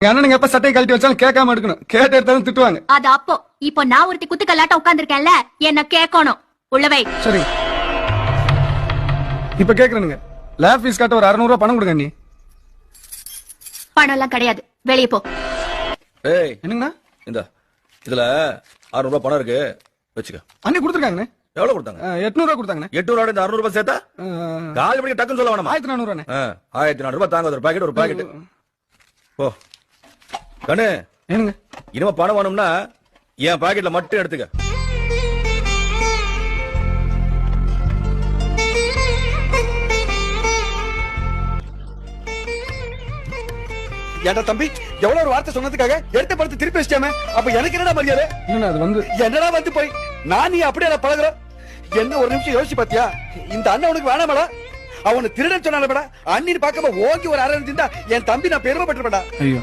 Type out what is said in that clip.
அண்ணனுங்க எப்ப சட்டையை கழட்டி வச்சாலும் கேட்காம எடுக்கணும். கேட்டு எடுத்தாலும் திட்டுவாங்க. அது அப்போ. இப்போ நான் ஒருத்தி குத்துக்கல்லாட்ட உட்கார்ந்திருக்கேன்ல என்ன கேட்கணும். உள்ளவை சரி. இப்ப கேக்குறேனுங்க. லேப் ஃபீஸ் கட்ட ஒரு 600 ரூபாய் பணம் கொடுங்க நீ பணம் எல்லாம் கிடையாது. வெளியே போ. ஏய். என்னங்கண்ணா? இந்த இதுல 600 ரூபாய் பணம் இருக்கு. வச்சுக்க. அண்ணி கொடுத்துருக்காங்கண்ணே. எவ்வளவு கொடுத்தாங்க? எட்நூறு ரூபாய் கொடுத்தாங்கண்ணே. எட்நூறு இந்த அறுநூறு ரூபாய் சேர்த்தா? காலி மணிக்கு டக்குன்னு சொல்ல வேணாமா? ஆயிரத்தி ஆ, ஆயிரத்தி நானூறு ரூபாய் தாங்க ஒரு பாக்கெட் ஒரு பாக்கெட் ஓ. கண்ணு. என்னங்க? இனிமே பணம் வேணும்னா என் பாக்கெட்ல மட்டும் எடுத்துக்க. ஏன்டா தம்பி எவ்வளவு ஒரு வார்த்தை சொன்னதுக்காக எடுத்த படத்தை திருப்பி வச்சிட்டாம அப்ப எனக்கு என்னடா மரியாதை? இல்லண்ணா அது வந்து? என்னடா வந்து போய்? நான் நீ அப்படியே பழகுற? என்ன ஒரு நிமிஷம் யோசிச்சு பாத்தியா? இந்த அண்ணன் உனக்கு வேணாமடா? அவனை திருடன் சொன்னாலடா அண்ணின்னு பார்க்காம ஓங்கி ஒரு அரை இருந்தா என் தம்பி நான் பெருமைப்பட்டிருப்பேன்டா. ஐயோ.